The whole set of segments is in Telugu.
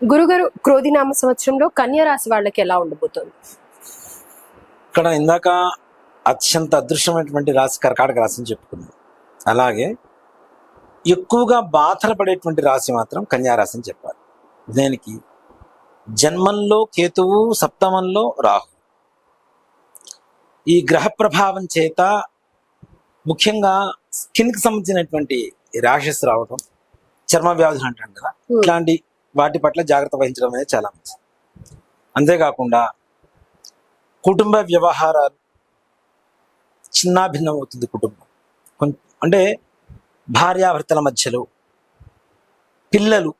గురుగారు క్రోధినామ సంవత్సరంలో కన్యా రాశి వాళ్ళకి ఎలా ఉండబోతోంది? ఇక్కడ ఇందాక అత్యంత అదృశ్యమైనటువంటి రాశి కర్కాటక రాశి అని చెప్పుకున్నాం. అలాగే ఎక్కువగా బాధలు పడేటువంటి రాశి మాత్రం కన్యా రాశి అని చెప్పాలి. దేనికి? జన్మంలో కేతువు సప్తమంలో రాహు. ఈ గ్రహ ప్రభావం చేత ముఖ్యంగా స్కిన్కి సంబంధించినటువంటి ర్యాషెస్ రావడం చర్మ వ్యాధులు అంటాం కదా. ఇట్లాంటి వాటి పట్ల జాగ్రత్త వహించడం అనేది చాలా మంచిది. అంతేకాకుండా కుటుంబ వ్యవహారాలు చిన్నాభిన్నం అవుతుంది కుటుంబం. అంటే భార్యాభర్తల మధ్యలో పిల్లలు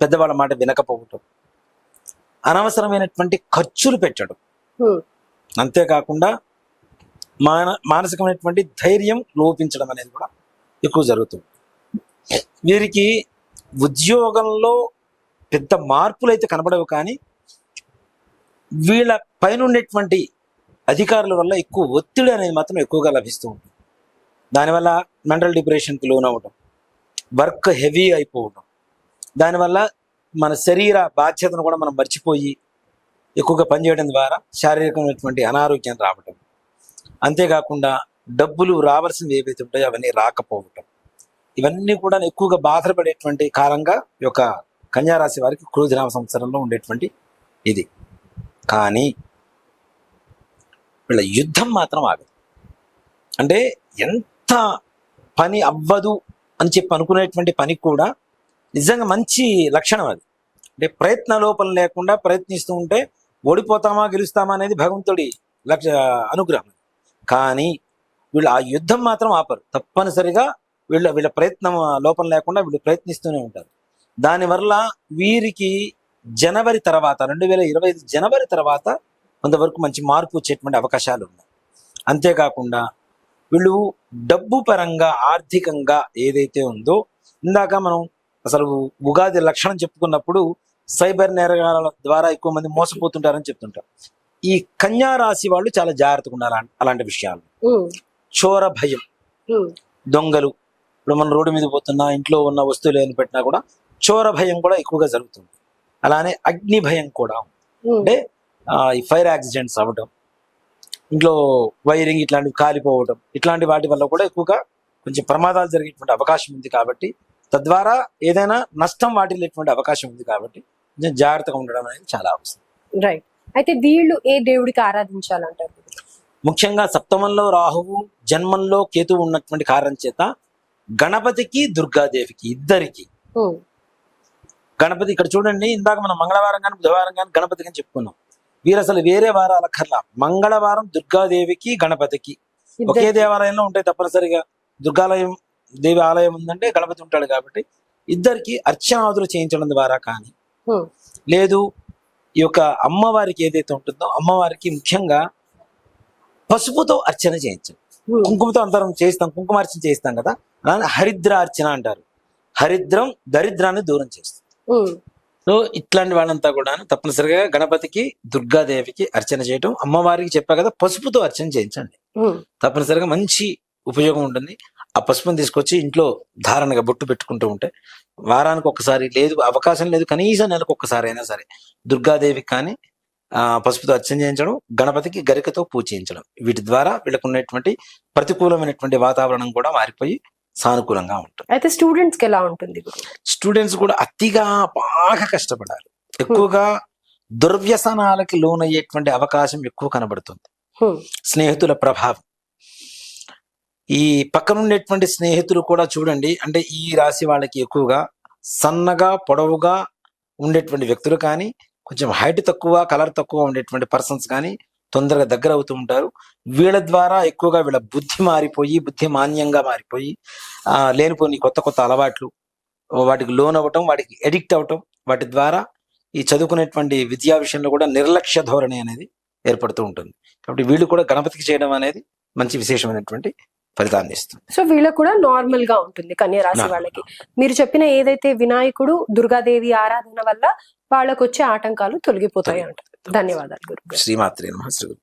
పెద్దవాళ్ళ మాట వినకపోవటం అనవసరమైనటువంటి ఖర్చులు పెట్టడం. అంతేకాకుండా మాన మానసికమైనటువంటి ధైర్యం లోపించడం అనేది కూడా ఎక్కువ జరుగుతుంది. వీరికి ఉద్యోగంలో పెద్ద మార్పులు అయితే కనబడవు కానీ వీళ్ళ పైన ఉండేటువంటి అధికారుల వల్ల ఎక్కువ ఒత్తిడి అనేది మాత్రం ఎక్కువగా లభిస్తూ ఉంటుంది. దానివల్ల మెంటల్ డిప్రెషన్కి లోన్ అవ్వడం వర్క్ హెవీ అయిపోవడం దానివల్ల మన శరీర బాధ్యతను కూడా మనం మర్చిపోయి ఎక్కువగా పనిచేయడం ద్వారా శారీరకమైనటువంటి అనారోగ్యం రావటం అంతేకాకుండా డబ్బులు రావాల్సినవి ఏవైతే ఉంటాయో అవన్నీ రాకపోవటం ఇవన్నీ కూడా ఎక్కువగా బాధపడేటువంటి కాలంగా ఈ యొక్క కన్యారాశి వారికి క్రోధినామ సంవత్సరంలో ఉండేటువంటి ఇది. కానీ వీళ్ళ యుద్ధం మాత్రం ఆగదు. అంటే ఎంత పని అవ్వదు అని చెప్పి అనుకునేటువంటి పని కూడా నిజంగా మంచి లక్షణం అది. అంటే ప్రయత్న లోపం లేకుండా ప్రయత్నిస్తూ ఉంటే ఓడిపోతామా గెలుస్తామా అనేది భగవంతుడి లక్ష అనుగ్రహం కానీ వీళ్ళు ఆ యుద్ధం మాత్రం ఆపరు. తప్పనిసరిగా వీళ్ళ వీళ్ళ ప్రయత్నం లోపం లేకుండా వీళ్ళు ప్రయత్నిస్తూనే ఉంటారు. దానివల్ల వీరికి జనవరి తర్వాత రెండు వేల ఇరవై ఐదు జనవరి తర్వాత కొంతవరకు మంచి మార్పు వచ్చేటువంటి అవకాశాలు ఉన్నాయి అంతేకాకుండా వీళ్ళు డబ్బు పరంగా ఆర్థికంగా ఏదైతే ఉందో ఇందాక మనం అసలు ఉగాది లక్షణం చెప్పుకున్నప్పుడు సైబర్ నేరగాల ద్వారా ఎక్కువ మంది మోసపోతుంటారని చెప్తుంటారు ఈ కన్యా రాశి వాళ్ళు చాలా జాగ్రత్తగా ఉండాలి అలా- అలాంటి విషయాలు. చోర భయం. దొంగలు ఇప్పుడు మనం రోడ్డు మీద పోతున్నా ఇంట్లో ఉన్న వస్తువులు ఏమి పెట్టినా కూడా చోర భయం కూడా ఎక్కువగా జరుగుతుంది. అలానే అగ్ని భయం కూడా. అంటే ఈ ఫైర్ యాక్సిడెంట్స్ అవ్వడం ఇంట్లో వైరింగ్ ఇట్లాంటివి కాలిపోవడం ఇట్లాంటి వాటి వల్ల కూడా ఎక్కువగా కొంచెం ప్రమాదాలు జరిగేటువంటి అవకాశం ఉంది కాబట్టి తద్వారా ఏదైనా నష్టం వాటిల్లేటువంటి అవకాశం ఉంది కాబట్టి కొంచెం జాగ్రత్తగా ఉండడం అనేది చాలా అవసరం. రైట్ అయితే వీళ్ళు ఏ దేవుడికి ఆరాధించాలంటారు? ముఖ్యంగా సప్తమంలో రాహువు జన్మంలో కేతువు ఉన్నటువంటి కారణం చేత గణపతికి దుర్గాదేవికి ఇద్దరికి. గణపతి ఇక్కడ చూడండి ఇందాక మనం మంగళవారం కానీ బుధవారం కానీ గణపతి అని చెప్పుకున్నాం. వీరు అసలు వేరే వారాల కర్లా మంగళవారం దుర్గాదేవికి గణపతికి. ఒకే దేవాలయంలో ఉంటాయి తప్పనిసరిగా. దుర్గాలయం దేవి ఆలయం ఉందంటే గణపతి ఉంటాడు కాబట్టి ఇద్దరికి అర్చనాదులు చేయించడం ద్వారా కానీ. లేదు ఈ యొక్క అమ్మవారికి ఏదైతే ఉంటుందో అమ్మవారికి ముఖ్యంగా పసుపుతో అర్చన చేయించండి. కుంకుమతో అందరం చేస్తాం కుంకుమార్చన చేస్తాం కదా. అలానే హరిద్ర అర్చన అంటారు. హరిద్రం దరిద్రాన్ని దూరం చేస్తుంది. హ్మ్. సో ఇట్లాంటి వాళ్ళంతా కూడా తప్పనిసరిగా గణపతికి దుర్గాదేవికి అర్చన చేయటం. అమ్మవారికి చెప్పా కదా పసుపుతో అర్చన చేయించండి. తప్పనిసరిగా మంచి ఉపయోగం ఉంటుంది. ఆ పసుపుని తీసుకొచ్చి ఇంట్లో ధారణగా బొట్టు పెట్టుకుంటూ ఉంటే వారానికి ఒక్కసారి లేదు అవకాశం లేదు కనీసం నెలకు ఒక్కసారి అయినా సరే దుర్గాదేవికి కానీ ఆ పసుపుతో అర్చన చేయించడం గణపతికి గరికతో పూజ చేయించడం. వీటి ద్వారా వీళ్ళకు ఉన్నటువంటి ప్రతికూలమైనటువంటి వాతావరణం కూడా మారిపోయి సానుకూలంగా ఉంటుంది. అయితే స్టూడెంట్స్కి ఎలా ఉంటుంది స్టూడెంట్స్ కూడా అతిగా బాగా కష్టపడాలి. ఎక్కువగా దుర్వ్యసనాలకి లోనయ్యేటువంటి అవకాశం ఎక్కువ కనబడుతుంది. స్నేహితుల ప్రభావం. ఈ పక్కన ఉండేటువంటి స్నేహితులు కూడా చూడండి అంటే ఈ రాశి వాళ్ళకి ఎక్కువగా సన్నగా పొడవుగా ఉండేటువంటి వ్యక్తులు కానీ కొంచెం హైట్ తక్కువ కలర్ తక్కువ ఉండేటువంటి పర్సన్స్ కానీ తొందరగా దగ్గర అవుతూ ఉంటారు. వీళ్ళ ద్వారా ఎక్కువగా వీళ్ళ బుద్ధి మారిపోయి బుద్ధి మాన్యంగా మారిపోయి ఆ లేనిపోని కొత్త కొత్త అలవాట్లు వాటికి లోన్ అవ్వటం వాటికి ఎడిక్ట్ అవ్వటం వాటి ద్వారా ఈ చదువుకునేటువంటి విద్యా విషయంలో కూడా నిర్లక్ష్య ధోరణి అనేది ఏర్పడుతూ ఉంటుంది. కాబట్టి వీళ్ళు కూడా గణపతికి చేయడం అనేది మంచి విశేషమైనటువంటి ఫలితాన్ని ఇస్తుంది. సో వీళ్ళకు కూడా నార్మల్గా ఉంటుంది కన్యా రాశి. వాళ్ళకి. మీరు చెప్పిన ఏదైతే వినాయకుడు దుర్గాదేవి ఆరాధన వల్ల వాళ్ళకు వచ్చే ఆటంకాలు తొలగిపోతాయి అంటారు ధన్యవాదాలు గురు శ్రీమాత్రి నమ శ్రీ గురు